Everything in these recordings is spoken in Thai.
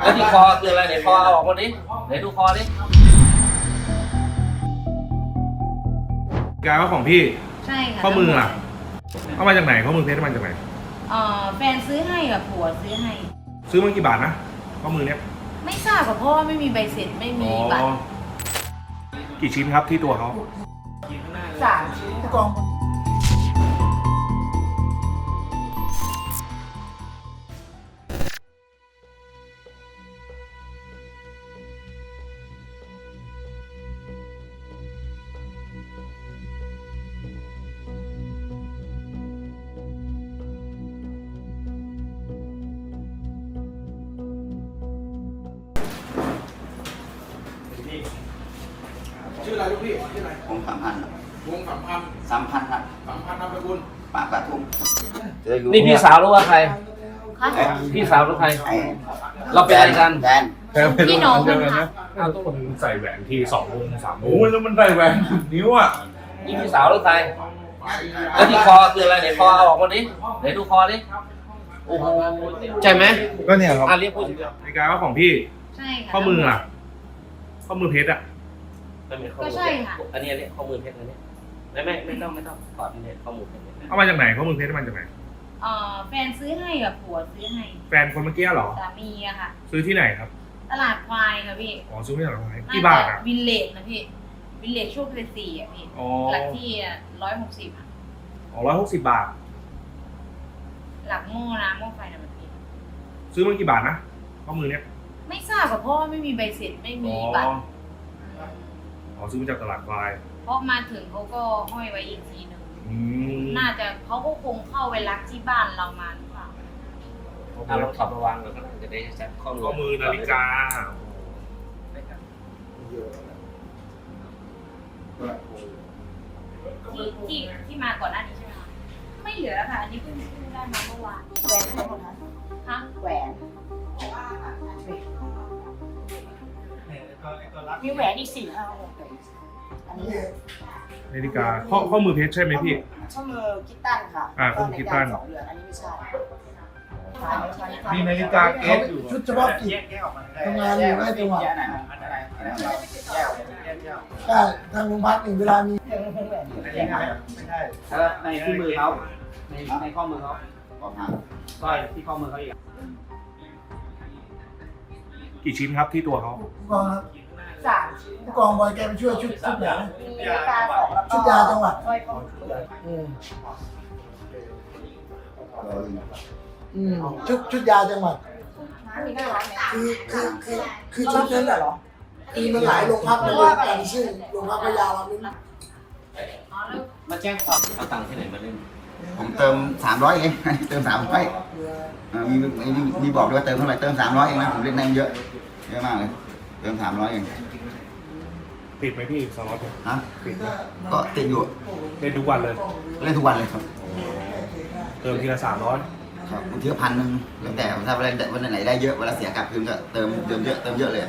แล้วที่คอคืออะไรไหนคอเอาออกมาดิไหนดูคอดิกายว่าของพี่ใช่ค่ะข้อมืออะเอามาจากไหนข้อมือเพชรเอามาจากไหนเอ่อแฟนซื้อให้กับผัวซื้อให้ ซื้อมากี่บาทนะข้อมือเนี้ยไม่ทราบค่ะเพราะว่าไม่มีใบเสร็จไม่มีบัตรกี่ชิ้นครับที่ตัวเขาสามชิ้นผู้กอง ชื่ออะไรลูกพี่ชื่ออะไรผมสามพันวงสามพันสามพันครับสามพันนามสกุลปากกระทุ่มจะได้รู้นี่พี่สาวหรือว่าใครค่ะพี่สาวหรือใคร ไอ้เราเป็นอะไรกัน แดนพี่น้องกันค่ะอ้าวต้องคนใส่แหวนทีสองวงสามวงโอ้ยแล้วมันใส่แหวนนิ้วอะนี่พี่สาวหรือใคร แล้วที่คอคืออะไรไหนคอเอาออกมาดิไหนดูคอดิโอ้โหใช่ไหมก็เนี่ยครับอะเรียกผู้จัดการไอ้กายว่าของพี่ ใช่ค่ะข้อมืออะ ข้อมือเพชรอะ ไม่เป็นข้อก็มือใช่ค่ะ อันนี้อันนี้ข้อมือเพชรอันนี้ไม่ไม่ไม่ต้องไม่ต้องถอดนี่เลยข้อมือเพชรเนี่ยเอามาจากไหนข้อมือเพชรเอามาจากไหน เอ่อแฟนซื้อให้กับผัวซื้อให้แฟนคนเมื่อกี้เหรอ สามีอะค่ะ ซื้อที่ไหนครับ ตลาดควายค่ะพี่อ๋อซื้อไม่จากไหนน่กี่บาทจะอะ วินเลจนะพี่ วินเลจโชคชัยสี่อะพี่ อ๋อหลักที่ร้อยหกสิบอ๋อร้อยหกสิบบาท หลักหม้อน้ำหม้อไฟนะมันพี่ ซื้อมากี่บาทนะข้อมือเนี้ยไม่ทราบค่ะเพราะว่าไม่มีใบเสร็จไม่อ๋มีอบัตร อ๋อซื้อมาจากตลาดควาย เพราะมาถึงเขาก็ห้อยไว้อีกทีหนึ่งอืมน่าจะเขาก็คงเข้าไปรักที่บ้านเรามาหรือเปล่าเอาเราถอดมาวางแล้วก็จะได้ใช้ข้อมือข้อมือนาฬิกาที่ที่ที่มาก่อนหน้านี้ใช่ไหมคะไม่เหลือแล้วค่ะ อันนี้เพิ่งเพิ่งได้มาเมื่อวานแหวนทั้งหมดนะคะแหวน มีแหวนอีกสี่ห้าหกอันนี้นาฬิกาข้อข้อมือเพชรใช่ไหมพี่ข้อมือคิตตันค่ะอ่าข้อมือคิตตัน สองเรือนอันนี้ไม่ใช่มีนาฬิกาเกเขาสอยู่ชุดเฉพาะกิจทำงานอยู่ได้จังหวะใช่ทางโรงพักหนึ่งเวลามีแล้วในที่มือเขาในในข้อมือเขาขอทางสร้อยที่ข้อมือเขาอีก กี่ชิ้นครับที่ตัวเขา ผู้กองครับสามชิ้นผู้กองบอยแกไปช่วยชุดชุดไหนมีนาฬิกาสองแล้วก็ชุดยาจังหวัดสร้อยข้อมืออืมรออยู่อืมชุดชุดยาจังหวัดมีหน้าร้านไหมคือคือคือคือชุดนั้นแหละคือมันหลายโรงพักมารวมกันซึ่งโรงพักพยาเราไม่อ๋อแล้วมาแจ้งความเอาตังค์ที่ไหนมาเล่น ผมเติมสามร้อยเอง เติมสามร้อยมีมีมีบอกด้วยว่าเติมเท่าไหร่เติมสามร้อยเองนะผมเล่นได้เยอะเยอะมากเลย เติมสามร้อยเอง ติดไหมพี่สล็อตฮะติดไหมก็ติดอยู่เล่นทุกวันเลยเล่นทุกวันเลยครับเติมทีละสามร้อยครับบางทีก็พันหนึ่งแล้วแต่ถ้าวันไหนวันไหนได้เยอะเวลาเสียกลับคืนก็เติมเติมเยอะเติมเยอะเลย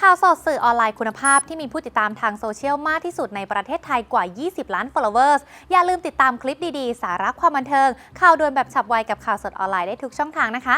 ข่าวสดสื่อออนไลน์คุณภาพที่มีผู้ติดตามทางโซเชียลมากที่สุดในประเทศไทยกว่า 20 ล้าน followers อย่าลืมติดตามคลิปดีๆ สาระความบันเทิง ข่าวด่วนแบบฉับไวกับข่าวสดออนไลน์ได้ทุกช่องทางนะคะ